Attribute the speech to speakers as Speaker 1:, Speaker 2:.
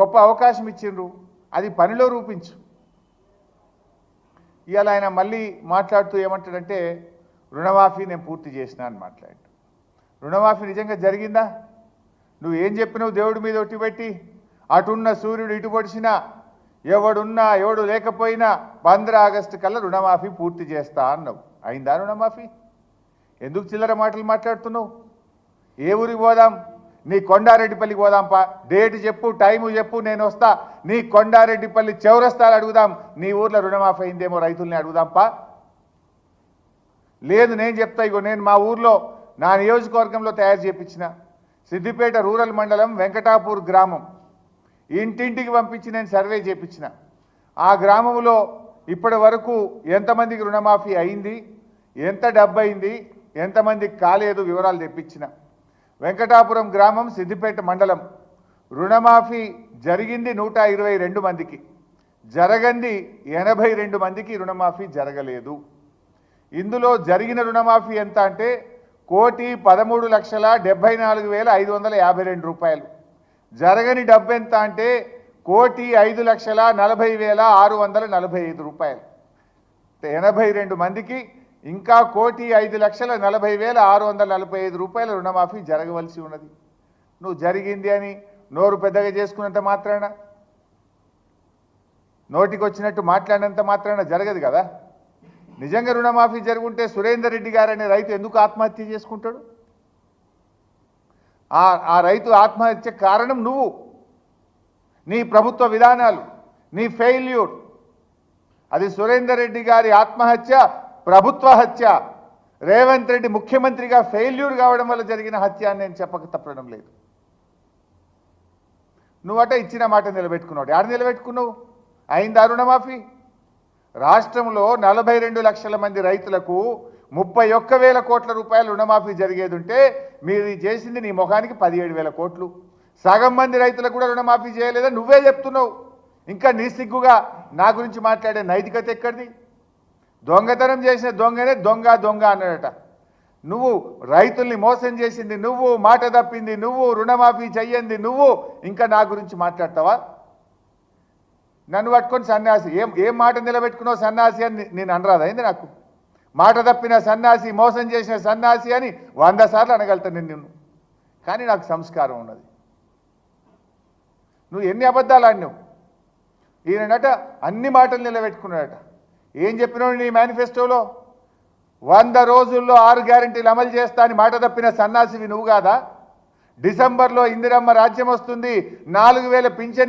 Speaker 1: గొప్ప అవకాశం ఇచ్చిండ్రు. అది పనిలో రూపించు. ఇవాళ ఆయన మళ్ళీ మాట్లాడుతూ ఏమంటాడంటే రుణమాఫీ నేను పూర్తి చేసిన అని మాట్లాడు. రుణమాఫీ నిజంగా జరిగిందా? నువ్వు ఏం చెప్పినావు దేవుడి మీద ఒట్టి పెట్టి? అటున్న సూర్యుడు ఇటు పొడిచినా ఎవడున్నా ఎవడు లేకపోయినా పంద్ర ఆగస్టు కల్లా రుణమాఫీ పూర్తి చేస్తా అన్నావు. అయిందా రుణమాఫీ? ఎందుకు చిల్లర మాటలు మాట్లాడుతున్నావు? ఏ ఊరికి పోదాం? నీ కొండారెడ్డిపల్లికి పోదాంపా. డేట్ చెప్పు టైము చెప్పు నేను వస్తా. నీ కొండారెడ్డిపల్లి చౌరస్తాలు అడుగుదాం. నీ ఊర్లో రుణమాఫీ అయిందేమో రైతుల్ని అడుగుదాంపా. లేదు నేను చెప్తా ఇగో నేను మా ఊర్లో నా నియోజకవర్గంలో తయారు చేయించిన సిద్దిపేట రూరల్ మండలం వెంకటాపూర్ గ్రామం. ఇంటింటికి పంపించి నేను సర్వే చేయించిన ఆ గ్రామంలో ఇప్పటి వరకు ఎంతమందికి రుణమాఫీ అయింది? ఎంత డబ్బు అయింది? ఎంతమందికి కాలేదు? వివరాలు తెప్పించిన. వెంకటాపురం గ్రామం సిద్దిపేట మండలం. రుణమాఫీ జరిగింది నూట ఇరవై రెండు మందికి. జరగంది ఎనభై రెండు మందికి రుణమాఫీ జరగలేదు. ఇందులో జరిగిన రుణమాఫీ ఎంత అంటే కోటి పదమూడు లక్షల డెబ్బై నాలుగు వేల ఐదు వందల యాభై రెండు రూపాయలు. జరగని డబ్బు ఎంత అంటే కోటి ఐదు లక్షల నలభై వేల ఆరు వందల నలభై ఐదు రూపాయలు. ఎనభై రెండు మందికి ఇంకా కోటి ఐదు లక్షల నలభై వేల ఆరు వందల నలభై ఐదు రూపాయల రుణమాఫీ జరగవలసి ఉన్నది. నువ్వు జరిగింది అని నోరు పెద్దగా చేసుకున్నంత మాత్రాన? నోటికి వచ్చినట్టు మాట్లాడినంత మాత్రాన జరగదు కదా? నిజంగా రుణమాఫీ జరుగుంటే సురేందర్ రెడ్డి గారు అనే రైతు ఎందుకు ఆత్మహత్య చేసుకుంటాడు? ఆ ఆ రైతు ఆత్మహత్య కారణం నువ్వు. నీ ప్రభుత్వ విధానాలు నీ ఫెయిల్యూర్. అది సురేందర్ రెడ్డి గారి ఆత్మహత్య ప్రభుత్వ హత్య. రేవంత్ రెడ్డి ముఖ్యమంత్రిగా ఫెయిల్యూర్ కావడం వల్ల జరిగిన హత్య అని నేను చెప్పక తప్పడం లేదు. నువ్వట ఇచ్చిన మాట నిలబెట్టుకున్నావు. ఆడ నిలబెట్టుకున్నావు? అయిందా రుణమాఫీ? రాష్ట్రంలో నలభై రెండు లక్షల మంది రైతులకు ముప్పై ఒక్క వేల కోట్ల రూపాయల రుణమాఫీ జరిగేది ఉంటే మీరు చేసింది నీ ముఖానికి పదిహేడు వేల కోట్లు. సగం మంది రైతులకు కూడా రుణమాఫీ చేయలేదని నువ్వే చెప్తున్నావు. ఇంకా నీ సిగ్గుగా నా గురించి మాట్లాడే నైతికత ఎక్కడిది? దొంగతనం చేసిన దొంగనే దొంగ దొంగ అన్నాడట. నువ్వు రైతుల్ని మోసం చేసింది నువ్వు మాట తప్పింది నువ్వు రుణమాఫీ చెయ్యంది నువ్వు ఇంకా నా గురించి మాట్లాడతావా? నన్ను పట్టుకొని సన్యాసి ఏం ఏం మాట నిలబెట్టుకున్నావు సన్యాసి అని నేను అనరాదైంది అయింది నాకు? మాట తప్పిన సన్యాసి మోసం చేసిన సన్యాసి అని వంద సార్లు అనగలుగుతాను నేను నిన్ను. కానీ నాకు సంస్కారం ఉన్నది. నువ్వు ఎన్ని అబద్ధాలు ఆడినావు? ఈయనట అన్ని మాటలు నిలబెట్టుకున్నాడట. ఏం చెప్పినావు నీ మేనిఫెస్టోలో? వంద రోజుల్లో ఆరు గ్యారెంటీలు అమలు చేస్తా అని మాట తప్పిన సన్నాసివి నువ్వు కాదా? డిసెంబర్లో ఇందిరమ్మ రాజ్యం వస్తుంది నాలుగు వేల పింఛన్